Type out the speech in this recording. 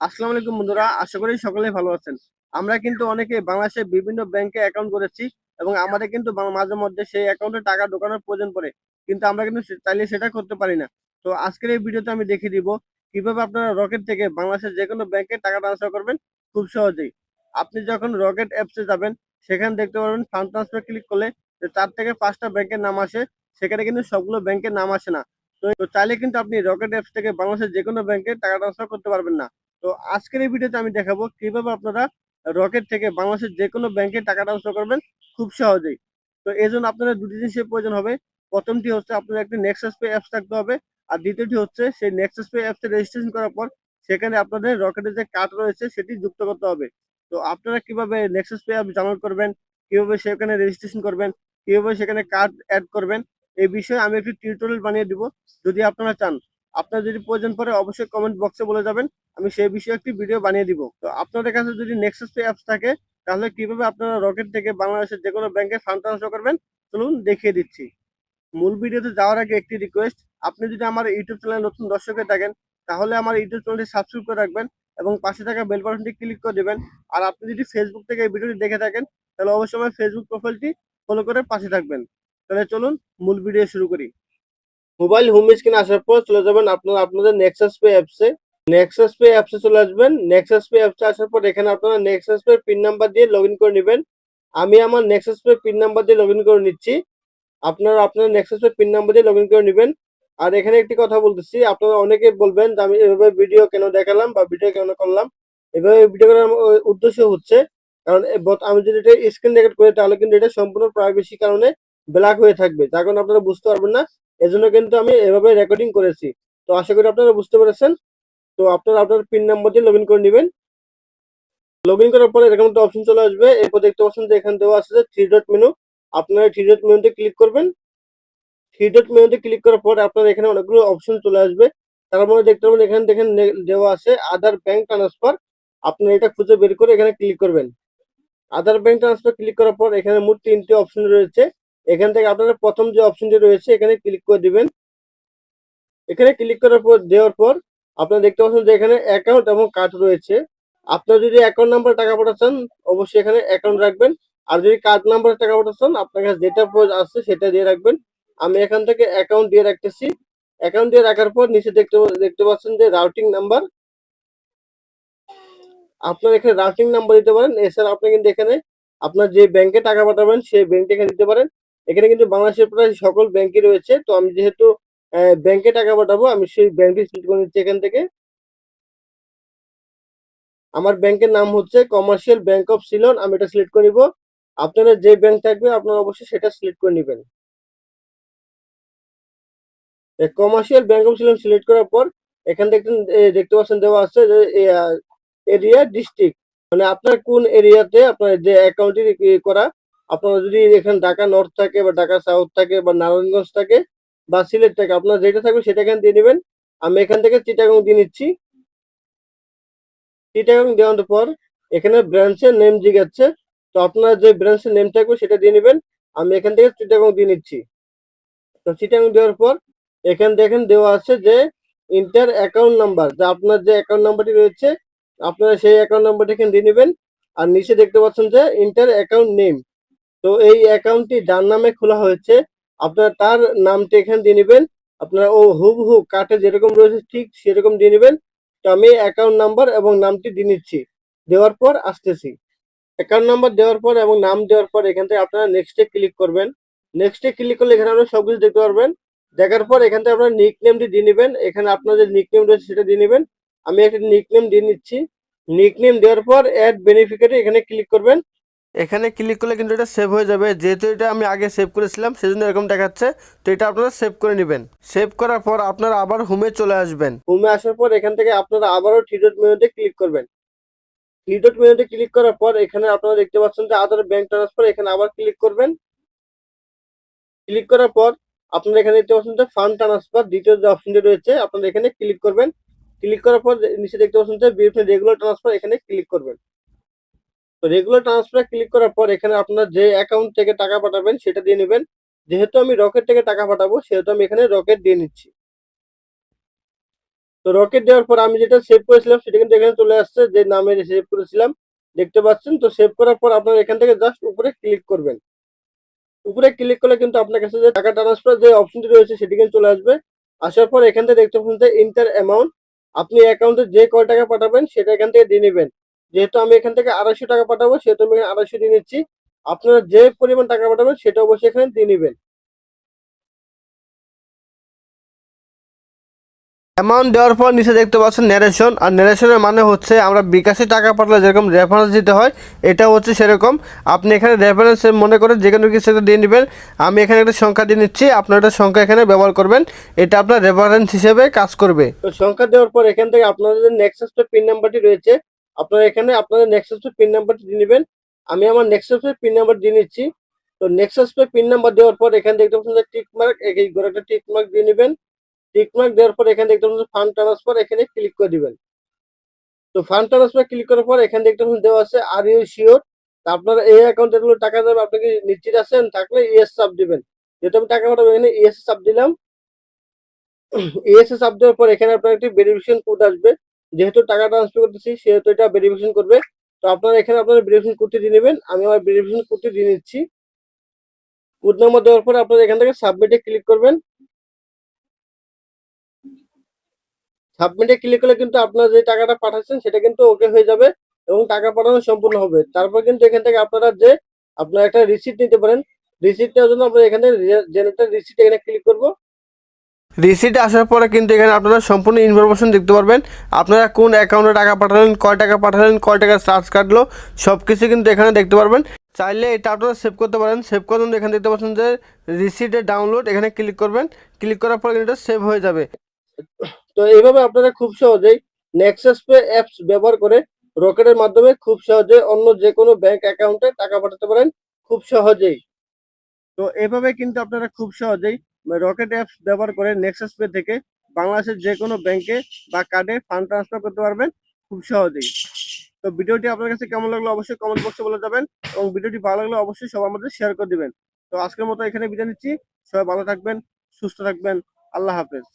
আসসালামু আলাইকুম বন্ধুরা, আশা করি সকলে ভালো আছেন। আমরা কিন্তু অনেকে বাংলাদেশের বিভিন্ন ব্যাংকে অ্যাকাউন্ট করেছি এবং আমাদের কিন্তু মাঝে মধ্যে সেই অ্যাকাউন্টে টাকা ঢোকানোর প্রয়োজন পড়ে, কিন্তু আমরা কিন্তু চাইলে সেটা করতে পারি না। তো আজকের এই ভিডিওতে আমি দেখিয়ে দিব কীভাবে আপনারা রকেট থেকে বাংলাদেশের যে কোনো ব্যাংকে টাকা ট্রান্সফার করবেন খুব সহজেই। আপনি যখন রকেট অ্যাপসে যাবেন, সেখানে দেখতে পারবেন ফান্ড ট্রান্সফার ক্লিক করলে চার থেকে পাঁচটা ব্যাংকের নাম আসে, সেখানে কিন্তু সবগুলো ব্যাংকের নাম আসে না। তো চাইলে কিন্তু আপনি রকেট অ্যাপস থেকে বাংলাদেশের যে কোনো ব্যাংকে টাকা ট্রান্সফার করতে পারবেন না। তো আজকের এই ভিডিওতে আমি দেখাবো কীভাবে আপনারা রকেট থেকে বাংলাদেশের যে কোনো ব্যাংকে টাকা ট্রান্সফার করবেন খুব সহজেই। তো এই জন্য আপনাদের দুটি জিনিসের প্রয়োজন হবে। প্রথমটি হচ্ছে আপনাদের একটি নেক্সাস পে অ্যাপস থাকতে হবে। আর দ্বিতীয়টি হচ্ছে সেই নেক্সাস পে অ্যাপসে রেজিস্ট্রেশন করার পর সেখানে আপনাদের রকেটের যে কার্ড রয়েছে সেটি যুক্ত করতে হবে। তো আপনারা কীভাবে নেক্সাস পে অ্যাপ ডাউনলোড করবেন, কীভাবে সেখানে রেজিস্ট্রেশন করবেন, কীভাবে সেখানে কার্ড অ্যাড করবেন এই বিষয়ে আমি একটি টিউটোরিয়াল বানিয়ে দিব। যদি আপনারা চান, আপনার যদি প্রয়োজন পড়ে অবশ্যই কমেন্ট বক্সে বলে যাবেন। আমি সেই বিষয়ে একটি ভিডিও বানিয়ে দিব। তো আপনাদের কাছে যদি নেক্সাস অ্যাপস থাকে, তাহলে কীভাবে আপনারা রকেট থেকে বাংলাদেশের যে কোনো ব্যাংকে ফান্ড ট্রান্সফার করবেন, চলুন দেখিয়ে দিচ্ছি। মূল ভিডিওতে যাওয়ার আগে একটি রিকোয়েস্ট আপনি যদি আমার ইউটিউব চ্যানেলে নতুন দর্শক থাকেন, তাহলে আমার ইউটিউব চ্যানেলটি সাবস্ক্রাইব করে রাখবেন এবং পাশে থাকা বেল বাটনটি ক্লিক করে দিবেন। আর আপনি যদি ফেসবুক থেকে এই ভিডিওটি দেখে থাকেন, তাহলে অবশ্যই আমার ফেসবুক প্রোফাইলটি ফলো করে পাশে থাকবেন। তাহলে চলুন মূল ভিডিও শুরু করি। মোবাইল হোম স্ক্রিন আসার পর চলে যাবেন আপনারা, আপনাদের নেক্সাস পে অ্যাপসে নেক্সাস পে অ্যাপসে চলে আসবেন। নেক্সাস পে অ্যাপসে আসার পর এখানে আপনারা নেক্সাস পে পিন নাম্বার দিয়ে লগ করে নেবেন। আমি আমার নেক্সাস পে পিন নাম্বার দিয়ে লগ করে নিচ্ছি। আপনারা আপনার নেক্সাস পে পিন নাম্বার দিয়ে লগ করে নেবেন। আর এখানে একটি কথা বলতেছি, আপনারা অনেকে বলবেন যে আমি এভাবে ভিডিও কেন দেখালাম বা ভিডিও কেন করলাম? এভাবে ভিডিও করার উদ্দেশ্য হচ্ছে, কারণ আমি যদি এটা স্ক্রিন রেকর্ড করি তাহলে কিন্তু এটা সম্পূর্ণ প্রাইভেসি কারণে ব্ল্যাক হয়ে থাকবে। যার কারণে আপনারা বুঝতে পারবেন না। এজন্য কিন্তু আমি এভাবে রেকর্ডিং করেছি। তো আশা করি আপনারা বুঝতে পেরেছেন। তো আপনারা আপনার পিন নাম্বার দিয়ে লগ করে নেবেন। লগ করার পরে এরকম একটা অপশন চলে আসবে। এরপর দেখতে পাচ্ছেন যে এখানে দেওয়া আছে যে থ্রি ডট মেনু আপনারা থ্রি ডট মেনুতে ক্লিক করবেন। থ্রি ডট মেনুতে ক্লিক করার পর আপনার এখানে অনেকগুলো অপশন চলে আসবে। তার মধ্যে দেখতে পাবেন এখানে দেখেন দেওয়া আছে আদার ব্যাংক ট্রান্সফার আপনারা এটা খুঁজে বের করে এখানে ক্লিক করবেন। আদার ব্যাংক ট্রান্সফার ক্লিক করার পর এখানে মোট তিনটে অপশন রয়েছে। এখান থেকে আপনারা প্রথম যে অপশনটি রয়েছে, এখানে ক্লিক করে দিবেন। এখানে ক্লিক করার পর, দেওয়ার পর আপনারা দেখতে পাচ্ছেন যে এখানে অ্যাকাউন্ট এবং কার্ড রয়েছে। আপনারা যদি অ্যাকাউন্ট নাম্বার টাকা পাঠাচ্ছেন, অবশ্যই এখানে অ্যাকাউন্ট রাখবেন। আর যদি কার্ড নাম্বার টাকা পাঠাচ্ছেন, আপনার কাছে যেটা আছে, সেটা দিয়ে রাখবেন। আমি এখান থেকে অ্যাকাউন্ট দিয়ে রাখতেছি। অ্যাকাউন্ট দিয়ে রাখার পর, নিচে দেখতে দেখতে পাচ্ছেন যে রাউটিং নাম্বার আপনার এখানে রাউটিং নাম্বার দিতে পারেন। এছাড়া আপনি কিন্তু এখানে আপনার যে ব্যাংকে টাকা পাঠাবেন, সেই ব্যাংকে এখানে দিতে পারেন। এখানে কিন্তু বাংলাদেশের প্রায় সকল ব্যাংকই রয়েছে। তো আমি যেহেতু ব্যাংকে টাকা পাঠাবো, আমি সেই ব্যাংকটি সিলেক্ট করে নিচ্ছি এখান থেকে। আমার ব্যাংকের নাম হচ্ছে কমার্শিয়াল ব্যাংক অফ সিলন আমি এটা সিলেক্ট করে নিব। আপনারা যে ব্যাংক থাকবে, আপনারা অবশ্যই সেটা সিলেক্ট করে নেবেন। Commercial bank of Ceylon select করার পর, এখান থেকে দেখতে পাচ্ছেন দেওয়া আছে যে এরিয়া ডিস্ট্রিক্ট মানে আপনার কোন এরিয়াতে আপনার যে অ্যাকাউন্টটি করা আপনার যদি এখানে ঢাকা নর্থ থাকে বা ঢাকা সাউথ থাকে বা নারায়ণগঞ্জ থাকে বা সিলেট থাকে, আপনার যেটা থাকবে সেটা এখানে দিয়ে নেবেন আমি এখান থেকে চিটাগং দিয়ে নিচ্ছি। চিটাগং দেওয়ার পর এখানে ব্রাঞ্চের নেম জিজ্ঞাসছে তো আপনার যে ব্রাঞ্চের নেম থাকবে সেটা দিয়ে নেবেন। আমি এখান থেকে চিটাগং দিয়ে নিচ্ছি। তো চিটাগং দেওয়ার পর এখানে দেখেন দেওয়া আছে যে ইন্টার অ্যাকাউন্ট নাম্বার যা আপনার যে অ্যাকাউন্ট নাম্বারটি রয়েছে, আপনারা সেই অ্যাকাউন্ট নাম্বারটি এখানে দিয়ে নেবেন। আর নিচে দেখতে পাচ্ছেন যে ইন্টার অ্যাকাউন্ট নেম তো এই অ্যাকাউন্টটি যার নামে খোলা হয়েছে। আপনারা তার নামটি এখানে দিয়ে নেবেন। আপনারা ও হুবহু কার্ডে যেরকম রয়েছে ঠিক সেরকম দিয়ে নেবেন। তো আমি অ্যাকাউন্ট নাম্বার এবং নামটি দিয়ে নিচ্ছি। দেওয়ার পর আসতেছি। অ্যাকাউন্ট নাম্বার দেওয়ার পর এবং নাম দেওয়ার পর এখান থেকে আপনারা নেক্সটে ক্লিক করবেন। নেক্সটে ক্লিক করলে এখানে আপনারা সবকিছু দেখতে পারবেন। দেখার পর এখান থেকে আপনার নিক নেমটি দিয়ে নেবেন। এখানে আপনাদের নিক নেম রয়েছে সেটা দিয়ে নেবেন। আমি একটা নিক নেম দিয়ে নিচ্ছি। নিক নেম দেওয়ার পর অ্যাড বেনিফিকারি এখানে ক্লিক করবেন। এখানে ক্লিক করলে কিন্তু এটা সেভ হয়ে যাবে। যেহেতু এটা আমি আগে সেভ করেছিলাম, সেজন্য এরকম দেখাচ্ছে। তো এটা আপনারা সেভ করে নেবেন। সেভ করার পর আপনারা আবার হোমে চলে আসবেন। হোমে আসার পর এখান থেকে আপনারা আবারও থ্রি ডট মেনুতে ক্লিক করবেন। থ্রি ডট মেনুতে ক্লিক করার পর এখানে আপনারা দেখতে পাচ্ছেন যে আদার ব্যাংক ট্রান্সফার এখানে আবার ক্লিক করবেন। ক্লিক করার পর আপনারা এখানে দেখতে পাচ্ছেন যে ফান্ড ট্রান্সফার দ্বিতীয় যে অপশনটি রয়েছে, আপনারা এখানে ক্লিক করবেন। ক্লিক করার পর নিচে দেখতে পাচ্ছেন যে বিভিন্ন রেগুলার ট্রান্সফার এখানে ক্লিক করবেন। তো রেগুলার ট্রান্সফার ক্লিক করার পর এখানে আপনার যে অ্যাকাউন্ট থেকে টাকা পাঠাবেন সেটা দিয়ে নেবেন। যেহেতু আমি রকেট থেকে টাকা পাঠাবো, সেহেতু আমি এখানে রকেট দিয়ে নিচ্ছি। তো রকেট দেওয়ার পর আমি যেটা সেভ করেছিলাম, সেটা কিন্তু এখানে চলে আসছে, যে নামে সেভ করেছিলাম। দেখতে পাচ্ছেন? তো সেভ করার পর আপনার এখান থেকে জাস্ট উপরে ক্লিক করবেন। উপরে ক্লিক করলে কিন্তু আপনার কাছে যে টাকা ট্রান্সফার যে অপশনটি রয়েছে, সেটি কিন্তু চলে আসবে। আসার পর এখান থেকে দেখতে পাচ্ছেন যে ইন্টার অ্যামাউন্ট আপনি অ্যাকাউন্টে যে কয় টাকা পাঠাবেন, সেটা এখান থেকে দিয়ে নেবেন। যেহেতু আমি এখান থেকে আড়াইশো টাকা পাঠাবো সেহেতু আমি আড়াইশো দিয়ে নিচ্ছি। আপনারা যে পরিমাণ টাকা পাঠাবেন সেটা অবশ্যই এখানে দিয়ে নেবেন। অ্যামাউন্ট দেওয়ার পর নিচে দেখতে পাচ্ছেন ন্যারেশন আর ন্যারেশনের মানে হচ্ছে আমরা বিকাশে টাকা পাঠালে যেরকম রেফারেন্স দিতে হয় এটা হচ্ছে সেরকম। আপনি এখানে রেফারেন্স মনে করে যে কোনো কিছু একটা দিয়ে নেবেন। আমি এখানে একটা সংখ্যা দিয়ে নিচ্ছি আপনার একটা সংখ্যা এখানে ব্যবহার করবেন। এটা আপনার রেফারেন্স হিসেবে কাজ করবে। তো সংখ্যা দেওয়ার পর এখান থেকে আপনাদের যে নেক্সাস পিন নাম্বারটি রয়েছে। আপনারা এখানে আপনাদের নেক্সাস পে পিন নাম্বারটি দিয়ে নেবেন। আমি আমার নেক্সাস পে পিন নাম্বার দিয়ে নিচ্ছি। তো নেক্সাস পে পিন নাম্বার দেওয়ার পর এখানে দেখতে পাচ্ছেন টিক মার্ক এই একটা টিক মার্ক দিয়ে নেবেন। টিকমার্ক দেওয়ার পর এখানে দেখতে পাচ্ছেন ফান্ড ট্রান্সফার এখানে ক্লিক করে দিবেন। তো ফান্ড ট্রান্সফার ক্লিক করার পর এখানে দেখতে পাচ্ছেন দেওয়া আছে আর ইউ শিওর আপনার এই অ্যাকাউন্টে গুলো টাকা যাবে আপনি কি নিশ্চিত আছেন? থাকলে ইএস চাপ দিবেন। যেহেতু আমি টাকা পাঠাবো, এখানে ইএস চাপ দিলাম। ইএস চাপ দেওয়ার পর এখানে আপনার একটি ভেরিফিকেশন কোড আসবে। যেহেতু টাকা ট্রান্সফার করতেছি, সেহেতু এটা ভেরিফিকেশন করবে। তো আপনারা এখানে আপনার ভেরিফিকেশন কোডটি দিয়ে নেবেন। আমি আমার ভেরিফিকেশন কোডটি দিয়ে নিচ্ছি। কোড নাম্বার দেওয়ার পরে আপনারা এখান থেকে সাবমিটে ক্লিক করবেন। সাবমিটে ক্লিক করলে কিন্তু আপনারা যে টাকাটা পাঠাচ্ছেন, সেটা কিন্তু ওকে হয়ে যাবে এবং টাকা পাঠানো সম্পূর্ণ হবে। তারপর কিন্তু এখান থেকে আপনারা যে আপনারা একটা রিসিপ্ট নিতে পারেন। রিসিপ্ট নেওয়ার জন্য আপনারা এখানে জেনারেটর রিসিপ্ট এখানে ক্লিক করব। রিসিপ্ট আসার পরে কিন্তু এখানে আপনারা সম্পূর্ণ ইনফরমেশন দেখতে পারবেন। আপনারা কোন অ্যাকাউন্টে টাকা পাঠালেন, কয় টাকা পাঠালেন, কয় টাকা চার্জ কাটলো সব কিছু কিন্তু এখানে দেখতে পারবেন। চাইলে এটা আপনারা সেভ করতে পারেন। সেভ করার জন্য এখানে দেখতে পাচ্ছেন যে রিসিপ্টের ডাউনলোড এখানে ক্লিক করবেন। ক্লিক করার পর কিন্তু এটা সেভ হয়ে যাবে। তো এইভাবে আপনারা খুব সহজেই নেক্সাস পে অ্যাপস ব্যবহার করে রকেটের মাধ্যমে খুব সহজে অন্য যে কোনো ব্যাংক অ্যাকাউন্টে টাকা পাঠাতে পারেন। খুব সহজেই। তো এভাবে কিন্তু আপনারা খুব সহজেই রকেট অ্যাপস ব্যবহার করে নেক্সাস পে থেকে বাংলাদেশের যে কোনো ব্যাংকে বা কার্ডে ফান্ড ট্রান্সফার করতে পারবেন খুব সহজেই। তো ভিডিওটি আপনার কাছে কেমন লাগল অবশ্যই কমেন্ট বক্সে বলে যাবেন এবং ভিডিওটি ভালো লাগলে অবশ্যই সবার মধ্যে শেয়ার করে দিবেন। তো আজকের মতো এখানে বিদায় নিচ্ছি। সবাই ভালো থাকবেন, সুস্থ থাকবেন। আল্লাহ হাফেজ।